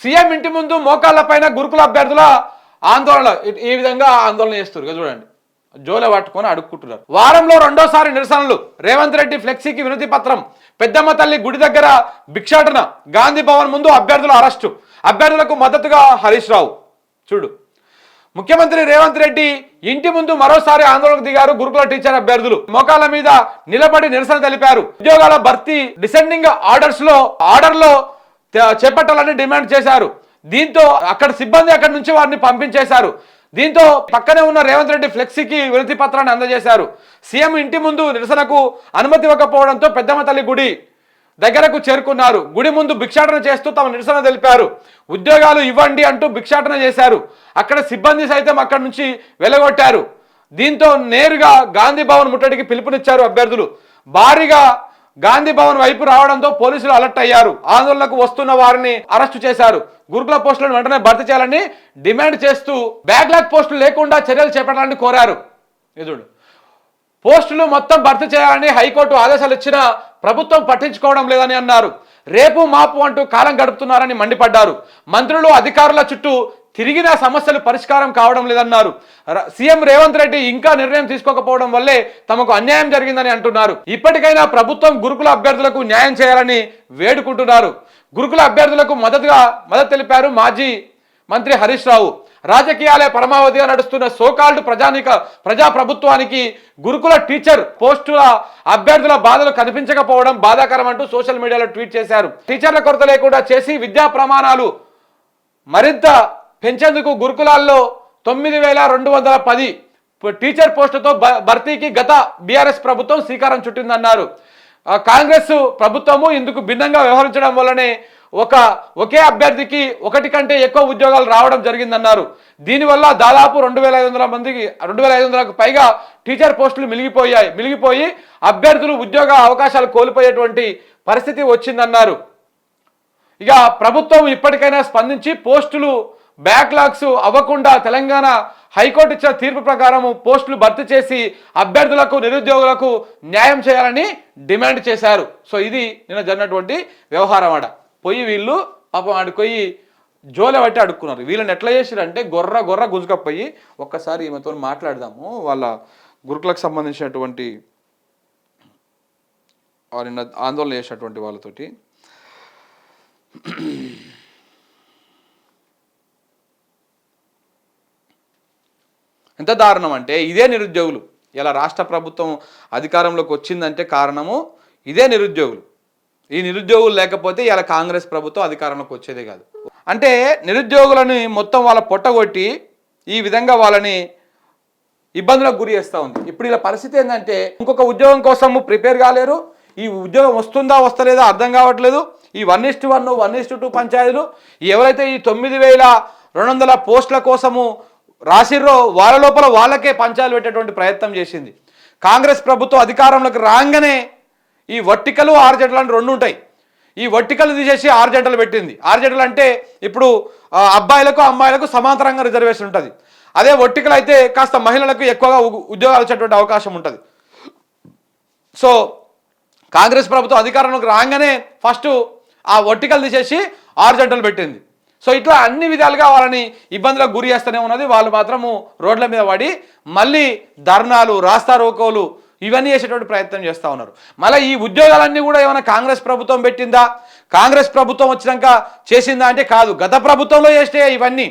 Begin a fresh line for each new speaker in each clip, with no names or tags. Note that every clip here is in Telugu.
సీఎం ఇంటి ముందు మోకాళ్ళ పైన గురుకుల అభ్యర్థుల ఆందోళన ఈ విధంగా ఆందోళన చేస్తారు చూడండి. జోల పట్టుకొని అడుక్కుంటున్నారు. వారంలో రెండోసారి నిరసనలు. రేవంత్ రెడ్డి ఫ్లెక్సీకి వినతి పత్రం. పెద్దమ్మ తల్లి గుడి దగ్గర భిక్షాటన. గాంధీ భవన్ ముందు అభ్యర్థుల అరెస్టు. అభ్యర్థులకు మద్దతుగా హరీష్ రావు. చూడు. ముఖ్యమంత్రి రేవంత్ రెడ్డి ఇంటి ముందు మరోసారి ఆందోళనకు దిగారు గురుకుల టీచర్ అభ్యర్థులు. మోకాళ్ళ మీద నిలబడి నిరసన తెలిపారు. ఉద్యోగాల భర్తీ డిసెండింగ్ ఆర్డర్స్లో ఆర్డర్లో చేపట్టాలని డిమాండ్ చేశారు. దీంతో అక్కడ సిబ్బంది అక్కడి నుంచి వారిని పంపించేశారు. దీంతో పక్కనే ఉన్న రేవంత్ రెడ్డి ఫ్లెక్సీకి వినతి పత్రాన్ని అందజేశారు. సీఎం ఇంటి ముందు నిరసనకు అనుమతి ఇవ్వకపోవడంతో పెద్దమ్మ తల్లి గుడి దగ్గరకు చేరుకున్నారు. గుడి ముందు భిక్షాటన చేస్తూ తమ నిరసన తెలిపారు. ఉద్యోగాలు ఇవ్వండి అంటూ భిక్షాటన చేశారు. అక్కడ సిబ్బంది సైతం అక్కడి నుంచి వెలగొట్టారు. దీంతో నేరుగా గాంధీ భవన్ ముట్టడికి పిలుపునిచ్చారు అభ్యర్థులు. భారీగా గాంధీ భవన్ వైపు రావడంతో పోలీసులు అలర్ట్ అయ్యారు. ఆందోళనకు వస్తున్న వారిని అరెస్టు చేశారు. గురుకుల పోస్టులను వెంటనే భర్తీ చేయాలని డిమాండ్ చేస్తూ బ్యాక్లాగ్ పోస్టులు లేకుండా చర్యలు చేపట్టాలని కోరారు. ఎదుడు పోస్టులు మొత్తం భర్తీ చేయాలని హైకోర్టు ఆదేశాలు ఇచ్చినా ప్రభుత్వం పట్టించుకోవడం లేదని అన్నారు. రేపు మాపు అంటూ కాలం గడుపుతున్నారని మండిపడ్డారు. మంత్రులు అధికారుల చుట్టూ తిరిగిన సమస్యలు పరిష్కారం కావడం లేదన్నారు. సీఎం రేవంత్ రెడ్డి ఇంకా నిర్ణయం తీసుకోకపోవడం వల్లే తమకు అన్యాయం జరిగిందని అంటున్నారు. ఇప్పటికైనా ప్రభుత్వం గురుకుల అభ్యర్థులకు న్యాయం చేయాలని వేడుకుంటున్నారు. గురుకుల అభ్యర్థులకు మద్దతుగా మద్దతు తెలిపారు మాజీ మంత్రి హరీష్ రావు. రాజకీయాలే పరమావధిగా నడుస్తున్న సోకాల్డ్ ప్రజానిక ప్రజా ప్రభుత్వానికి గురుకుల టీచర్ పోస్టుల అభ్యర్థుల బాధలు కనిపించకపోవడం బాధాకరం అంటూ సోషల్ మీడియాలో ట్వీట్ చేశారు. టీచర్ల కొరత లేకుండా చేసి విద్యా ప్రమాణాలు మరింత పెంచేందుకు గురుకులాల్లో తొమ్మిది వేల రెండు వందల పది టీచర్ పోస్టుతో భ- భర్తీకి గత బీఆర్ఎస్ ప్రభుత్వం శ్రీకారం చుట్టిందన్నారు. కాంగ్రెస్ ప్రభుత్వము ఇందుకు భిన్నంగా వ్యవహరించడం వల్లనే ఒక ఒకే అభ్యర్థికి ఒకటి కంటే ఎక్కువ ఉద్యోగాలు రావడం జరిగిందన్నారు. దీనివల్ల దాదాపు రెండు వేల ఐదు వందల మందికి రెండు వేల ఐదు వందలకు పైగా టీచర్ పోస్టులు మిలిగిపోయాయి మిలిగిపోయి అభ్యర్థులు ఉద్యోగ అవకాశాలు కోల్పోయేటువంటి పరిస్థితి వచ్చిందన్నారు. ఇక ప్రభుత్వం ఇప్పటికైనా స్పందించి పోస్టులు బ్యాక్లాగ్స్ అవ్వకుండా తెలంగాణ హైకోర్టు ఇచ్చిన తీర్పు ప్రకారం పోస్టులు భర్తీ చేసి అభ్యర్థులకు నిరుద్యోగులకు న్యాయం చేయాలని డిమాండ్ చేశారు. సో ఇది నిన్న జరిగినటువంటి వ్యవహారం ఆడ. పోయి వీళ్ళు పాపం ఆడికి పోయి జోలె బట్టి అడుక్కున్నారు. వీళ్ళని ఎట్లా చేసిరంటే గొర్ర గొర్ర గుంజుకపోయి ఒక్కసారి ఈమెతో మాట్లాడదాము. వాళ్ళ గురుకులకు సంబంధించినటువంటి వారిని ఆందోళన చేసినటువంటి వాళ్ళతోటి. ఎంత దారుణం అంటే ఇదే నిరుద్యోగులు. ఇలా రాష్ట్ర ప్రభుత్వం అధికారంలోకి వచ్చిందంటే కారణము ఇదే నిరుద్యోగులు. ఈ నిరుద్యోగులు లేకపోతే ఇలా కాంగ్రెస్ ప్రభుత్వం అధికారంలోకి వచ్చేదే కాదు. అంటే నిరుద్యోగులని మొత్తం వాళ్ళ పొట్టగొట్టి ఈ విధంగా వాళ్ళని ఇబ్బందులకు గురి చేస్తూ ఉంది. ఇప్పుడు ఇలా పరిస్థితి ఏంటంటే ఇంకొక ఉద్యోగం కోసం ప్రిపేర్ కాలేరు. ఈ ఉద్యోగం వస్తుందా వస్తలేదా అర్థం కావట్లేదు. ఈ one is to one one is to two పంచాయతీలు ఎవరైతే ఈ తొమ్మిది వేల రెండు వందల పోస్టుల కోసము రాసిర్రో వాళ్ళ లోపల వాళ్ళకే పంచాలు పెట్టేటువంటి ప్రయత్నం చేసింది. కాంగ్రెస్ ప్రభుత్వం అధికారంలోకి రాగానే ఈ వట్టికలు ఆరు అంటే అని రెండు ఉంటాయి. ఈ వట్టికలు తీసేసి ఆరుజంటలు పెట్టింది. ఆరు అంటే ఇప్పుడు అబ్బాయిలకు అమ్మాయిలకు సమాంతరంగా రిజర్వేషన్ ఉంటుంది. అదే వట్టికలు అయితే కాస్త మహిళలకు ఎక్కువగా ఉ- ఉద్యోగాలు వచ్చేటువంటి అవకాశం ఉంటుంది. సో కాంగ్రెస్ ప్రభుత్వం అధికారంలోకి రాగానే ఫస్ట్ ఆ వట్టికలు తీసేసి ఆరు జంటలు పెట్టింది. సో ఇట్లా అన్ని విధాలుగా వాళ్ళని ఇబ్బందులకు గురి చేస్తూనే ఉన్నది. వాళ్ళు మాత్రము రోడ్ల మీద పడి మళ్ళీ ధర్నాలు రాస్తా రోకోలు ఇవన్నీ చేసేటువంటి ప్రయత్నం చేస్తూ ఉన్నారు. మళ్ళీ ఈ ఉద్యోగాలన్నీ కూడా ఏమైనా కాంగ్రెస్ ప్రభుత్వం పెట్టిందా? కాంగ్రెస్ ప్రభుత్వం వచ్చినాక చేసిందా అంటే కాదు. గత ప్రభుత్వంలో చేస్తే ఇవన్నీ.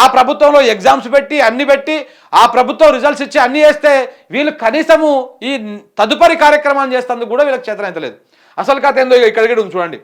ఆ ప్రభుత్వంలో ఎగ్జామ్స్ పెట్టి అన్ని పెట్టి ఆ ప్రభుత్వం రిజల్ట్స్ ఇచ్చి అన్ని చేస్తే వీళ్ళు కనీసము ఈ తదుపరి కార్యక్రమాన్ని చేస్తేందుకు కూడా వీళ్ళకి చేతనైతలేదు. అసలు కథ ఏందో ఇక్కడ చూడండి.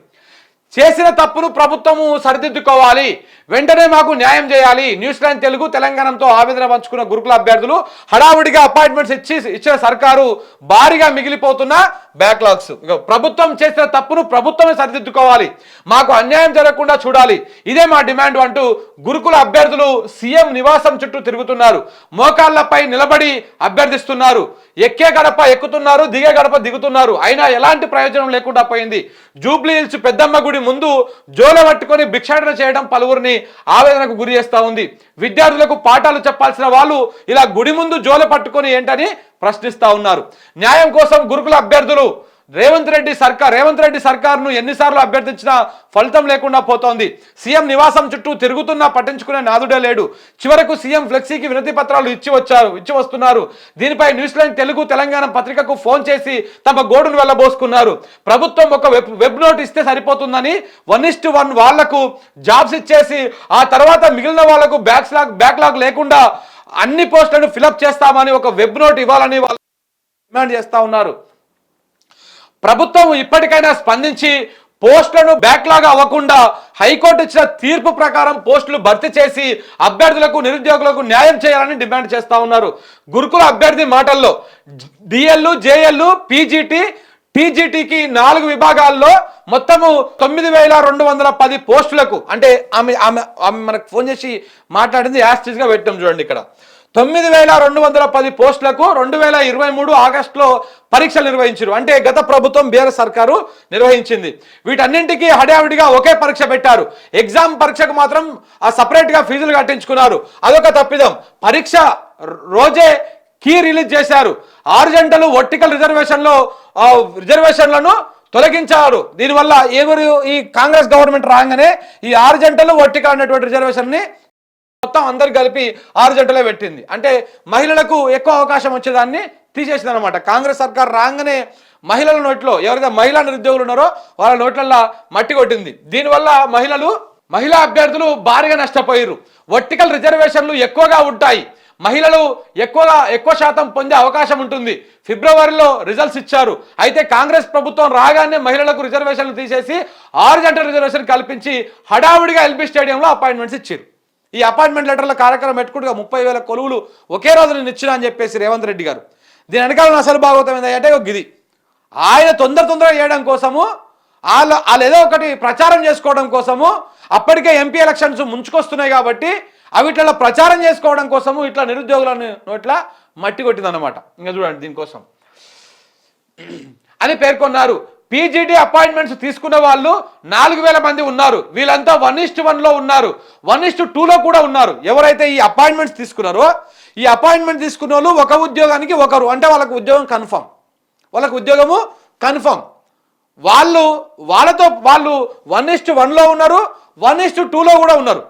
చేసిన తప్పును ప్రభుత్వము సరిదిద్దుకోవాలి. వెంటనే మాకు న్యాయం చేయాలి. న్యూజిలాండ్ తెలుగు తెలంగాణతో ఆవేదన పంచుకున్న గురుకుల అభ్యర్థులు హడావుడిగా అపాయింట్మెంట్స్ ఇచ్చి ఇచ్చిన సర్కారు భారీగా మిగిలిపోతున్న బ్యాక్లాగ్స్ ప్రభుత్వం చేసిన తప్పును ప్రభుత్వమే సరిదిద్దుకోవాలి. మాకు అన్యాయం జరగకుండా చూడాలి. ఇదే మా డిమాండ్ అంటూ గురుకుల అభ్యర్థులు సీఎం నివాసం చుట్టూ తిరుగుతున్నారు. మోకాళ్ళపై నిలబడి అభ్యర్థిస్తున్నారు. ఎక్కే గడప ఎక్కుతున్నారు దిగే గడప దిగుతున్నారు. అయినా ఎలాంటి ప్రయోజనం లేకుండా పోయింది. జూబ్లీ హిల్స్ పెద్దమ్మ గుడి ముందు జోల పట్టుకొని భిక్షాటన చేయడం పలువురిని ఆవేదనకు గురి చేస్తా ఉంది. విద్యార్థులకు పాఠాలు చెప్పాల్సిన వాళ్ళు ఇలా గుడి ముందు జోల పట్టుకొని ఏంటని ప్రశ్నిస్తూ ఉన్నారు. న్యాయం కోసం గురుకుల అభ్యర్థులు రేవంత్ రెడ్డి సర్కార్ రేవంత్ రెడ్డి సర్కార్ను ఎన్నిసార్లు అభ్యర్థించినా ఫలితం లేకుండా పోతోంది. సీఎం నివాసం చుట్టూ తిరుగుతున్నా పట్టించుకునే నాదుడే లేడు. చివరకు సీఎం ఫ్లెక్సీకి వినతి పత్రాలు ఇచ్చి వచ్చారు ఇచ్చి వస్తున్నారు. దీనిపై న్యూజిలాండ్ తెలుగు తెలంగాణ పత్రికకు ఫోన్ చేసి తమ గోడును వెళ్ళబోసుకున్నారు. ప్రభుత్వం ఒక వెబ్ వెబ్ నోట్ ఇస్తే సరిపోతుందని వన్ ఇస్టు వన్ వాళ్ళకు జాబ్స్ ఇచ్చేసి ఆ తర్వాత మిగిలిన వాళ్ళకు బ్యాక్లాగ్ బ్యాక్లాగ్ లేకుండా అన్ని పోస్టులను ఫిలప్ చేస్తామని ఒక వెబ్ నోట్ ఇవ్వాలని వాళ్ళు డిమాండ్ చేస్తా ఉన్నారు. ప్రభుత్వం ఇప్పటికైనా స్పందించి పోస్టులను బ్యాక్లాగ్ అవ్వకుండా హైకోర్టు ఇచ్చిన తీర్పు ప్రకారం పోస్టులు భర్తీ చేసి అభ్యర్థులకు నిరుద్యోగులకు న్యాయం చేయాలని డిమాండ్ చేస్తా ఉన్నారు. గురుకుల అభ్యర్థి మాటల్లో డిఎల్ జేఎల్ పీజీటీ పీజీటీకి నాలుగు విభాగాల్లో మొత్తము తొమ్మిది వేల రెండు వందల పది పోస్టులకు అంటే ఆమె ఆమె ఆమె మనకు ఫోన్ చేసి మాట్లాడింది యాస్టిజ్గా పెట్టాం చూడండి ఇక్కడ. తొమ్మిది వేల రెండు వందల పది పోస్టులకు రెండు వేల ఇరవై మూడు ఆగస్టులో పరీక్షలు నిర్వహించారు. అంటే గత ప్రభుత్వం బీఆర్ సర్కారు నిర్వహించింది. వీటన్నింటికీ హడావిడిగా ఒకే పరీక్ష పెట్టారు. ఎగ్జామ్ పరీక్షకు మాత్రం ఆ సపరేట్గా ఫీజులు కట్టించుకున్నారు. అదొక తప్పిదం. పరీక్ష రోజే కీ రిలీజ్ చేశారు. ఆరు గంటలు వర్టికల్ రిజర్వేషన్లో రిజర్వేషన్లను తొలగించారు. దీనివల్ల ఎవరు ఈ కాంగ్రెస్ గవర్నమెంట్ రాగానే ఈ ఆరు గంటలు వర్టికల్ అనేటువంటి రిజర్వేషన్ని మొత్తం అందరు కలిపి ఆరు జంటలే పెట్టింది. అంటే మహిళలకు ఎక్కువ అవకాశం వచ్చేదాన్ని తీసేసింది అనమాట కాంగ్రెస్ సర్కార్ రాగానే మహిళల నోట్లో ఎవరైతే మహిళా నిరుద్యోగులు ఉన్నారో వాళ్ళ నోట్లల్లో మట్టి కొట్టింది. దీనివల్ల మహిళలు మహిళా అభ్యర్థులు భారీగా నష్టపోయారు వర్టికల్ రిజర్వేషన్లు ఎక్కువగా ఉంటాయి. మహిళలు ఎక్కువగా ఎక్కువ శాతం పొందే అవకాశం ఉంటుంది. ఫిబ్రవరిలో రిజల్ట్స్ ఇచ్చారు. అయితే కాంగ్రెస్ ప్రభుత్వం రాగానే మహిళలకు రిజర్వేషన్లు తీసేసి ఆరు గంటల రిజర్వేషన్ కల్పించి హడావుడిగా ఎల్బీ స్టేడియంలో అపాయింట్మెంట్స్ ఇచ్చారు ఈ అపాయింట్మెంట్ లెటర్ల కార్యక్రమం పెట్టుకుంటుగా ముప్పై వేల కొలువులు ఒకే రోజు నేను ఇచ్చిన అని చెప్పేసి రేవంత్ రెడ్డి గారు. దీని వెనకాల అసలు భాగవతం ఏంటంటే ఒక గిది. ఆయన తొందర తొందరగా చేయడం కోసము వాళ్ళ వాళ్ళు ఏదో ఒకటి ప్రచారం చేసుకోవడం కోసము అప్పటికే ఎంపీ ఎలక్షన్స్ ముంచుకొస్తున్నాయి కాబట్టి అవిట్లలో ప్రచారం చేసుకోవడం కోసము ఇట్లా నిరుద్యోగులను నోట్ల మట్టి కొట్టిందన్నమాట. ఇంకా చూడండి దీనికోసం. అని పేర్కొన్నారు. పీజీటీ అపాయింట్మెంట్స్ తీసుకున్న వాళ్ళు నాలుగు వేల మంది ఉన్నారు. వీళ్ళంతా వన్ ఇస్ట్ వన్లో ఉన్నారు. వన్ ఇస్ట్ టూలో కూడా ఉన్నారు. ఎవరైతే ఈ అపాయింట్మెంట్స్ తీసుకున్నారో ఈ అపాయింట్మెంట్ తీసుకున్న వాళ్ళు ఒక ఉద్యోగానికి ఒకరు. అంటే వాళ్ళకు ఉద్యోగం కన్ఫర్మ్. వాళ్ళకు ఉద్యోగము కన్ఫర్మ్. వాళ్ళు వాళ్ళతో వాళ్ళు వన్ ఇస్ట్ వన్లో ఉన్నారు వన్ ఇస్ట్ టూలో కూడా ఉన్నారు.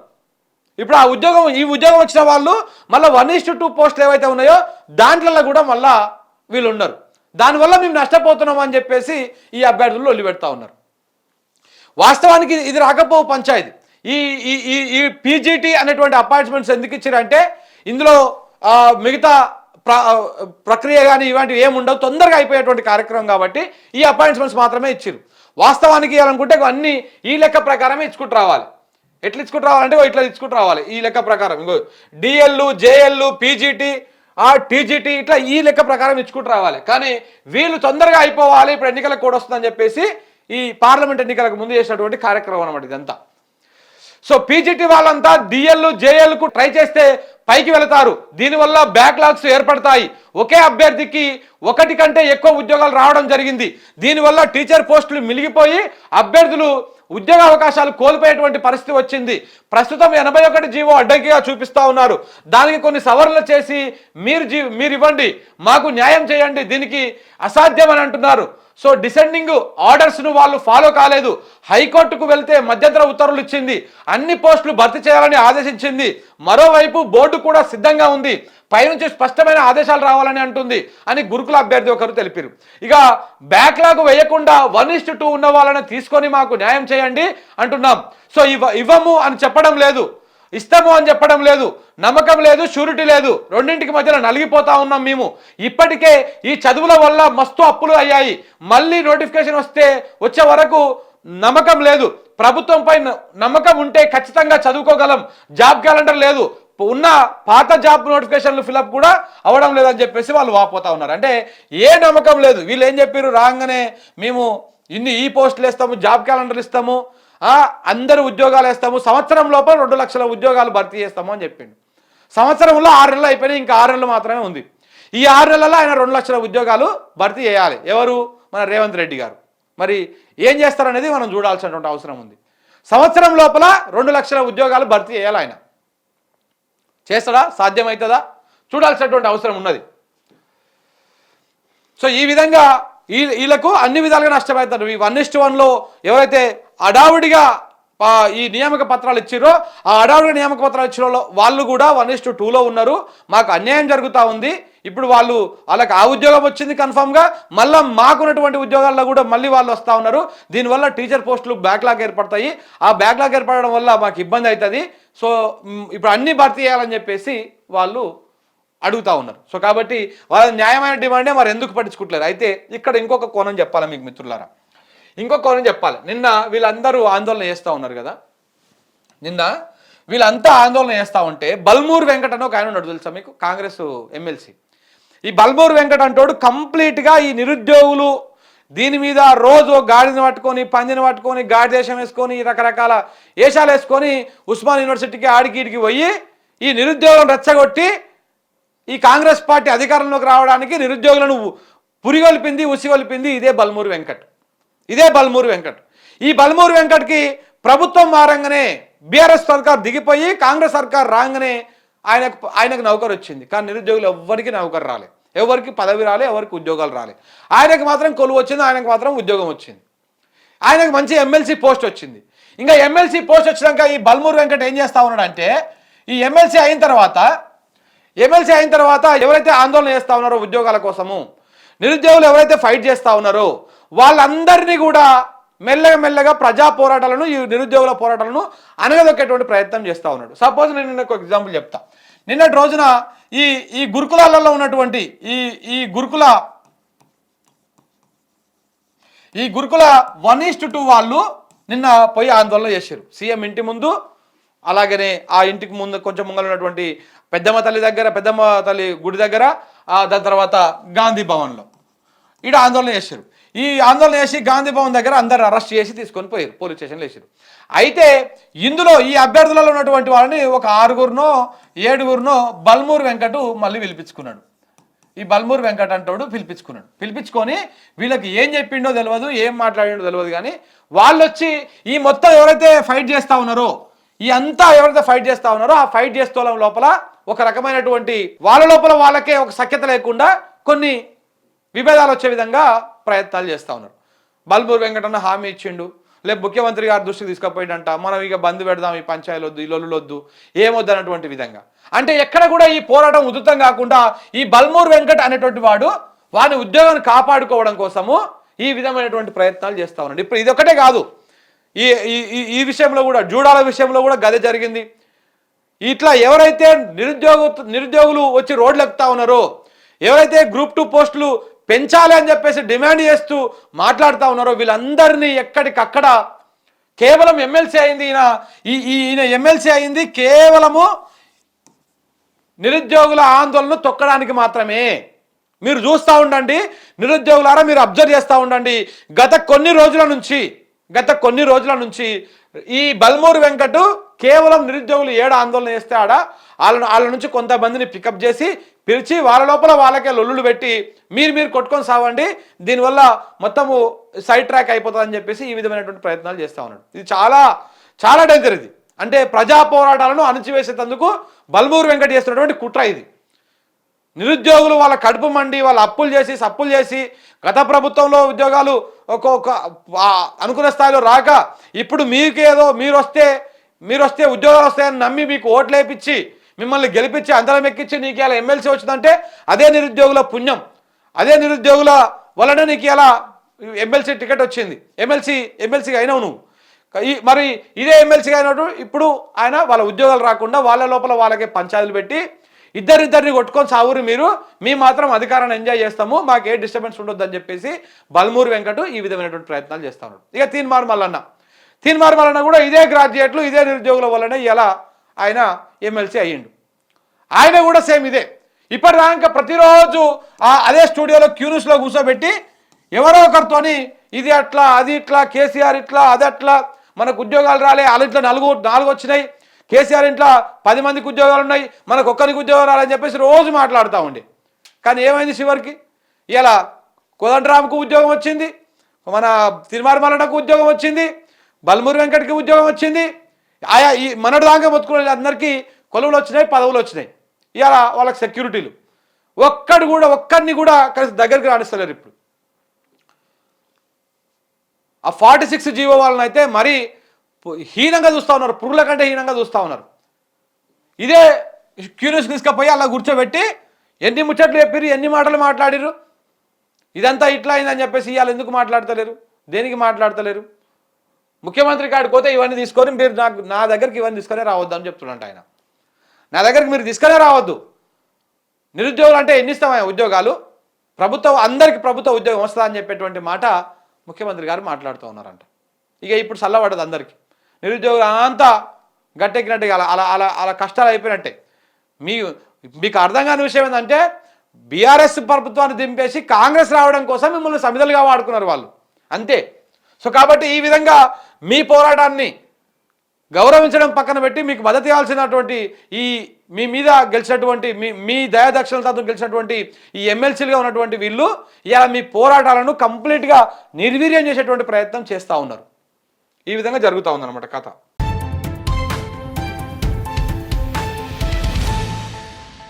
ఇప్పుడు ఆ ఉద్యోగం ఈ ఉద్యోగం వచ్చిన వాళ్ళు మళ్ళీ వన్ ఇస్ట్ టూ పోస్టులు ఏవైతే ఉన్నాయో దాంట్లో కూడా మళ్ళా వీళ్ళు ఉన్నారు. దానివల్ల మేము నష్టపోతున్నాం అని చెప్పేసి ఈ అభ్యర్థులు ఒల్లి పెడతా ఉన్నారు. వాస్తవానికి ఇది రాకపోవు పంచాయతీ. ఈ ఈ ఈ ఈ పీజీటీ అనేటువంటి అపాయింట్మెంట్స్ ఎందుకు ఇచ్చారంటే ఇందులో మిగతా ప్ర ప్రక్రియ కానీ ఇలాంటివి ఏమి తొందరగా అయిపోయేటువంటి కార్యక్రమం కాబట్టి ఈ అపాయింట్మెంట్స్ మాత్రమే ఇచ్చారు వాస్తవానికి ఇవ్వాలనుకుంటే అన్ని ఈ లెక్క ప్రకారమే ఇచ్చుకుంటూ రావాలి. ఎట్లా ఇచ్చుకుంటూ రావాలంటే ఇట్లా ఇచ్చుకుంటూ రావాలి. ఈ లెక్క ప్రకారం. ఇంకో డిఎల్లు జేఎల్లు పీజీటీ ఆ టీజీటీ ఇట్లా ఈ లెక్క ప్రకారం ఇచ్చుకుంటూ రావాలి. కానీ వీళ్ళు తొందరగా అయిపోవాలి ఇప్పుడు ఎన్నికలకు కూడా వస్తుందని చెప్పేసి ఈ పార్లమెంట్ ఎన్నికలకు ముందు చేసినటువంటి కార్యక్రమం అనమాట ఇదంతా. సో పీజీటీ వాళ్ళంతా డిఎల్ జేఎల్కు ట్రై చేస్తే పైకి వెళతారు. దీనివల్ల బ్యాక్లాగ్స్ ఏర్పడతాయి. ఒకే అభ్యర్థికి ఒకటి కంటే ఎక్కువ ఉద్యోగాలు రావడం జరిగింది. దీనివల్ల టీచర్ పోస్టులు మిలిగిపోయి అభ్యర్థులు ఉద్యోగ అవకాశాలు కోల్పోయేటువంటి పరిస్థితి వచ్చింది. ప్రస్తుతం ఎనభై ఒకటి జీవో అడ్డంకిగా చూపిస్తా ఉన్నారు. దానికి కొన్ని సవరణలు చేసి మీరు జీ మీరు ఇవ్వండి. మాకు న్యాయం చేయండి. దీనికి అసాధ్యం అని అంటున్నారు. సో డిసెండింగ్ ఆర్డర్స్ను వాళ్ళు ఫాలో కాలేదు. హైకోర్టుకు వెళ్తే మధ్యంతర ఉత్తర్వులు ఇచ్చింది. అన్ని పోస్టులు భర్తీ చేయాలని ఆదేశించింది. మరోవైపు బోర్డు కూడా సిద్ధంగా ఉంది. పైనుంచి స్పష్టమైన ఆదేశాలు రావాలని అంటుంది అని గురుకుల అభ్యర్థి ఒకరు తెలిపారు. ఇక బ్యాక్లాగ్ వేయకుండా వన్ ఇస్ట్ టూ ఉన్న వాళ్ళని తీసుకొని మాకు న్యాయం చేయండి అంటున్నాం. సో ఇవ ఇవ్వము అని చెప్పడం లేదు. ఇస్తాము అని చెప్పడం లేదు. నమ్మకం లేదు షూరిటీ లేదు. రెండింటికి మధ్యలో నలిగిపోతా ఉన్నాం మేము. ఇప్పటికే ఈ చదువుల వల్ల మస్తు అప్పులు అయ్యాయి. మళ్ళీ నోటిఫికేషన్ వస్తే వచ్చే వరకు నమ్మకం లేదు. ప్రభుత్వంపై నమ్మకం ఉంటే ఖచ్చితంగా చదువుకోగలం. జాబ్ క్యాలెండర్ లేదు. ఉన్న పాత జాబ్ నోటిఫికేషన్లు ఫిలప్ కూడా అవడం లేదని చెప్పేసి వాళ్ళు వాపోతా ఉన్నారు. అంటే ఏ నమ్మకం లేదు. వీళ్ళు ఏం చెప్పారు రాగానే మేము ఇన్ని ఈ పోస్టులు వేస్తాము జాబ్ క్యాలెండర్ ఇస్తాము అందరు ఉద్యోగాలు వేస్తాము సంవత్సరం లోపల రెండు లక్షల ఉద్యోగాలు భర్తీ చేస్తాము అని చెప్పిండు. సంవత్సరంలో ఆరు నెలలు అయిపోయినాయి ఇంకా ఆరు నెలలు మాత్రమే ఉంది. ఈ ఆరు నెలల్లో ఆయన రెండు లక్షల ఉద్యోగాలు భర్తీ చేయాలి. ఎవరు? మన రేవంత్ రెడ్డి గారు. మరి ఏం చేస్తారనేది మనం చూడాల్సినటువంటి అవసరం ఉంది. సంవత్సరం లోపల రెండు లక్షల ఉద్యోగాలు భర్తీ చేయాలి ఆయన. చేస్తాడా? సాధ్యమవుతుందా చూడాల్సినటువంటి అవసరం ఉన్నది. సో ఈ విధంగా ఈ- వీళ్ళకు అన్ని విధాలుగా నష్టమవుతారు. ఈ వన్ ఇస్ట్ వన్లో ఎవరైతే అడావుడిగా ఈ నియామక పత్రాలు ఇచ్చిరో ఆ అడవుల నియామక పత్రాలు ఇచ్చిన వాళ్ళు కూడా వన్ ఇస్ట్ టూలో ఉన్నారు. మాకు అన్యాయం జరుగుతూ ఉంది. ఇప్పుడు వాళ్ళు వాళ్ళకి ఆ ఉద్యోగం వచ్చింది కన్ఫామ్గా మళ్ళీ మాకున్నటువంటి ఉద్యోగాల్లో కూడా మళ్ళీ వాళ్ళు వస్తూ ఉన్నారు. దీనివల్ల టీచర్ పోస్టులు బ్యాక్లాగ్ ఏర్పడతాయి. ఆ బ్యాక్లాగ్ ఏర్పడడం వల్ల మాకు ఇబ్బంది అవుతుంది సో ఇప్పుడు అన్ని భర్తీ చేయాలని చెప్పేసి వాళ్ళు అడుగుతా ఉన్నారు. సో కాబట్టి వాళ్ళ న్యాయమైన డిమాండే మరి ఎందుకు పట్టించుకుంటలేరు అయితే ఇక్కడ ఇంకొక కోణం చెప్పాలి మీకు మిత్రులారా? ఇంకొక కోణం చెప్పాలి. నిన్న వీళ్ళందరూ ఆందోళన చేస్తూ ఉన్నారు కదా? నిన్న వీళ్ళంతా ఆందోళన చేస్తూ ఉంటే బల్మూర్ వెంకట అని ఒక ఆయన ఉన్నాడు తెలుసా మీకు? కాంగ్రెస్ ఎమ్మెల్సీ. ఈ బల్మూర్ వెంకట అంటోడు కంప్లీట్గా ఈ నిరుద్యోగులు దీని మీద రోజు గాడిని పట్టుకొని పందిని పట్టుకొని గాడి దేశం వేసుకొని రకరకాల వేషాలు వేసుకొని ఉస్మాన్ యూనివర్సిటీకి ఆడికిడికి పోయి ఈ నిరుద్యోగులను రెచ్చగొట్టి ఈ కాంగ్రెస్ పార్టీ అధికారంలోకి రావడానికి నిరుద్యోగులను పురిగొల్పింది ఉసిగొల్పింది ఇదే బల్మూరు వెంకట్. ఇదే బల్మూరి వెంకట్. ఈ బల్మూరి వెంకట్కి ప్రభుత్వం మారంగానే బీఆర్ఎస్ సర్కార్ దిగిపోయి కాంగ్రెస్ సర్కార్ రాగానే ఆయనకు ఆయనకు నౌకరు వచ్చింది. కానీ నిరుద్యోగులు ఎవ్వరికి నౌకరు రాలే. ఎవరికి పదవి రాలే ఎవరికి ఉద్యోగాలు రాలే. ఆయనకు మాత్రం కొలువు వచ్చింది ఆయనకు మాత్రం ఉద్యోగం వచ్చింది. ఆయనకు మంచి ఎమ్మెల్సీ పోస్ట్ వచ్చింది. ఇంకా ఎమ్మెల్సీ పోస్ట్ వచ్చినాక ఈ బల్మూరు వెంకట్ ఏం చేస్తా ఉన్నాడంటే ఈ ఎమ్మెల్సీ అయిన తర్వాత ఎమ్మెల్సీ అయిన తర్వాత ఎవరైతే ఆందోళన చేస్తా ఉన్నారో ఉద్యోగాల కోసము నిరుద్యోగులు ఎవరైతే ఫైట్ చేస్తూ ఉన్నారో వాళ్ళందరినీ కూడా మెల్లగా మెల్లగా ప్రజా పోరాటాలను ఈ నిరుద్యోగుల పోరాటాలను అనగదొక్కేటువంటి ప్రయత్నం చేస్తా ఉన్నాడు. సపోజ్ నేను నిన్న ఒక ఎగ్జాంపుల్ చెప్తా. నిన్నటి రోజున ఈ ఈ గురుకులాలలో ఉన్నటువంటి ఈ ఈ గురుకుల ఈ గురుకుల వన్ ఈస్ట్ టూ వాళ్ళు నిన్న పోయి ఆందోళన చేశారు. సీఎం ఇంటి ముందు అలాగనే ఆ ఇంటికి ముందు కొంచెం ముంగల ఉన్నటువంటి పెద్దమ్మ తల్లి దగ్గర పెద్దమ్మ తల్లి గుడి దగ్గర దాని తర్వాత గాంధీ భవన్లో. ఈడ ఆందోళన చేశారు. ఈ ఆందోళన చేసి గాంధీ భవన్ దగ్గర అందరు అరెస్ట్ చేసి తీసుకొని పోయారు పోలీస్ స్టేషన్లో వేసారు. అయితే ఇందులో ఈ అభ్యర్థులలో ఉన్నటువంటి వాళ్ళని ఒక ఆరుగురునో ఏడుగురునో బల్మూరు వెంకటు మళ్ళీ పిలిపించుకున్నాడు. ఈ బల్మూరు వెంకట అంటాడు పిలిపించుకున్నాడు. పిలిపించుకొని వీళ్ళకి ఏం చెప్పిండో తెలియదు ఏం మాట్లాడిండో తెలియదు కానీ వాళ్ళు వచ్చి ఈ మొత్తం ఎవరైతే ఫైట్ చేస్తూ ఉన్నారో ఈ అంతా ఎవరైతే ఫైట్ చేస్తూ ఉన్నారో ఆ ఫైట్ చేస్తూ లోపల ఒక రకమైనటువంటి వాళ్ళ లోపల వాళ్ళకే ఒక సఖ్యత లేకుండా కొన్ని విభేదాలు వచ్చే విధంగా ప్రయత్నాలు చేస్తూ ఉన్నారు. బల్బూర్ వెంకటన్న హామీ ఇచ్చిండు. లేదు ముఖ్యమంత్రి గారి దృష్టికి తీసుకుపోయిండంట. మనం ఇక బంద్ పెడదాం ఈ పంచాయలు వద్దు ఈ లొల్లులు వద్దు ఏమొద్దు అన్నటువంటి విధంగా. అంటే ఎక్కడ కూడా ఈ పోరాటం ఉధృతం కాకుండా ఈ బల్మూర్ వెంకట్ అనేటువంటి వాడు వాని ఉద్యోగాన్ని కాపాడుకోవడం కోసము ఈ విధమైనటువంటి ప్రయత్నాలు చేస్తా ఉన్నాడు. ఇప్పుడు ఇది ఒకటే కాదు. ఈ ఈ- ఈ ఈ విషయంలో కూడా జూడాల విషయంలో కూడా గదే జరిగింది. ఇట్లా ఎవరైతే నిరుద్యోగ నిరుద్యోగులు వచ్చి రోడ్లు ఎక్కుతా ఉన్నారో ఎవరైతే గ్రూప్ టూ పోస్టులు పెంచాలి అని చెప్పేసి డిమాండ్ చేస్తూ మాట్లాడుతూ ఉన్నారో వీళ్ళందరినీ ఎక్కడికక్కడ కేవలం ఎమ్మెల్సీ అయింది ఈయన ఈ- ఈ- ఈయన ఎమ్మెల్సీ అయింది కేవలము నిరుద్యోగుల ఆందోళన తొక్కడానికి మాత్రమే. మీరు చూస్తూ ఉండండి నిరుద్యోగులారా మీరు అబ్జర్వ్ చేస్తూ ఉండండి. గత కొన్ని రోజుల నుంచి గత కొన్ని రోజుల నుంచి ఈ బల్మూరు వెంకటు కేవలం నిరుద్యోగులు ఏడ ఆందోళన చేస్తే ఆడ వాళ్ళ వాళ్ళ నుంచి కొంతమందిని పికప్ చేసి పిలిచి వాళ్ళ లోపల వాళ్ళకే లొల్లులు పెట్టి మీరు మీరు కొట్టుకొని సావండి దీనివల్ల మొత్తము సైడ్ ట్రాక్ అయిపోతుందని చెప్పేసి ఈ విధమైనటువంటి ప్రయత్నాలు చేస్తూ ఉన్నాడు. ఇది చాలా చాలా డేంజర్ ఇది. అంటే ప్రజా పోరాటాలను అణచివేసేటందుకు బల్మూరు వెంకట చేస్తున్నటువంటి కుట్ర ఇది. నిరుద్యోగులు వాళ్ళ కడుపు మండి వాళ్ళ అప్పులు చేసి సప్పులు చేసి గత ప్రభుత్వంలో ఉద్యోగాలు ఒక్కొక్క అనుకున్న స్థాయిలో రాక ఇప్పుడు మీకేదో మీరు వస్తే మీరు వస్తే ఉద్యోగాలు వస్తాయని నమ్మి మీకు ఓట్లు వేపించి మిమ్మల్ని గెలిపించి అందరం ఎక్కించి నీకు ఇలా ఎమ్మెల్సీ వచ్చిందంటే అదే నిరుద్యోగుల పుణ్యం. అదే నిరుద్యోగుల వలన నీకు ఇలా ఎమ్మెల్సీ టికెట్ వచ్చింది. ఎమ్మెల్సీ ఎమ్మెల్సీగా అయినావు నువ్వు. ఈ మరి ఇదే ఎమ్మెల్సీగా అయినట్టు ఇప్పుడు ఆయన వాళ్ళ ఉద్యోగాలు రాకుండా వాళ్ళ లోపల వాళ్ళకే పంచాయతీలు పెట్టి ఇద్దరిద్దరిని కొట్టుకొని సావురు మీరు. మీ మాత్రం అధికారాన్ని ఎంజాయ్ చేస్తాము. మాకు ఏ డిస్టర్బెన్స్ ఉండొద్దు అని చెప్పేసి బల్మూరు వెంకటు ఈ విధమైనటువంటి ప్రయత్నాలు చేస్తా ఉన్నాడు. ఇక తీన్మార్ మల్లన్న. తీన్మార్ మల్లన్న కూడా ఇదే గ్రాడ్యుయేట్లు ఇదే నిరుద్యోగుల వల్లనే ఎలా ఆయన ఎమ్మెల్సీ అయ్యిండు. ఆయన కూడా సేమ్ ఇదే. ఇప్పటిదాకా ప్రతిరోజు ఆ అదే స్టూడియోలో క్యూనిస్లో కూర్చోబెట్టి ఎవరో ఒకరితోని ఇది అట్లా అది ఇట్లా కేసీఆర్ ఇట్లా అది అట్లా మనకు ఉద్యోగాలు రాలే అలా ఇట్లా నాలుగు నాలుగు వచ్చినాయి. కేసీఆర్ ఇంట్లో పది మందికి ఉద్యోగాలు ఉన్నాయి మనకు ఒక్కరికి ఉద్యోగాలు రాలని చెప్పేసి రోజు మాట్లాడుతూ ఉండే. కానీ ఏమైంది చివరికి? ఇలా కోదండరామ్కు ఉద్యోగం వచ్చింది మన తిరుమారమలనకు ఉద్యోగం వచ్చింది బల్మూరి వెంకట్కి ఉద్యోగం వచ్చింది. ఆయా ఈ మనడు దాకా మొత్తుకునే అందరికీ కొలువులు వచ్చినాయి పదవులు వచ్చినాయి. ఇలా వాళ్ళకి సెక్యూరిటీలు. ఒక్కడు కూడా ఒక్కడిని కూడా కలిసి దగ్గరికి రాణిస్తలేరు ఇప్పుడు. ఆ ఫార్టీ సిక్స్ జీవో వాళ్ళనైతే మరీ హీనంగా చూస్తూ ఉన్నారు. పురుగుల కంటే హీనంగా చూస్తూ ఉన్నారు. ఇదే క్యూరియస్ తీసుకపోయి అలా కూర్చోబెట్టి ఎన్ని ముచ్చట్లు చెప్పారు ఎన్ని మాటలు మాట్లాడిర్రు? ఇదంతా ఇట్లా అయిందని చెప్పేసి ఇవాళ ఎందుకు మాట్లాడతలేరు? దేనికి మాట్లాడతలేరు? ముఖ్యమంత్రి కాడికి పోతే ఇవన్నీ తీసుకొని మీరు నాకు నా దగ్గరికి ఇవన్నీ తీసుకొని రావద్దు అని చెప్తున్నాంట ఆయన. నా దగ్గరికి మీరు తీసుకునే రావద్దు. నిరుద్యోగులు అంటే ఎన్ని ఇస్తామయ్యా ఉద్యోగాలు? ప్రభుత్వం అందరికీ ప్రభుత్వ ఉద్యోగం వస్తుందని చెప్పేటువంటి మాట ముఖ్యమంత్రి గారు మాట్లాడుతూ ఉన్నారంట. ఇక ఇప్పుడు చల్లబడదు అందరికీ. నిరుద్యోగులు అంతా గట్టెక్కినట్టుగా అలా అలా అలా అలా కష్టాలు అయిపోయినట్టే. మీ మీకు అర్థం కాని విషయం ఏంటంటే బీఆర్ఎస్ ప్రభుత్వాన్ని దింపేసి కాంగ్రెస్ రావడం కోసం మిమ్మల్ని సమిధలుగా వాడుకున్నారు వాళ్ళు. అంతే. సో కాబట్టి ఈ విధంగా మీ పోరాటాన్ని గౌరవించడం పక్కన పెట్టి మీకు మద్దతు ఇవ్వాల్సినటువంటి ఈ మీ మీద గెలిచినటువంటి మీ మీ దయాదక్షిణలతో గెలిచినటువంటి ఈ ఎమ్మెల్సీలుగా ఉన్నటువంటి వీళ్ళు ఇలా మీ పోరాటాలను కంప్లీట్గా నిర్వీర్యం చేసేటువంటి ప్రయత్నం చేస్తూ ఉన్నారు. ఈ విధంగా జరుగుతూ ఉందన్నమాట కథ.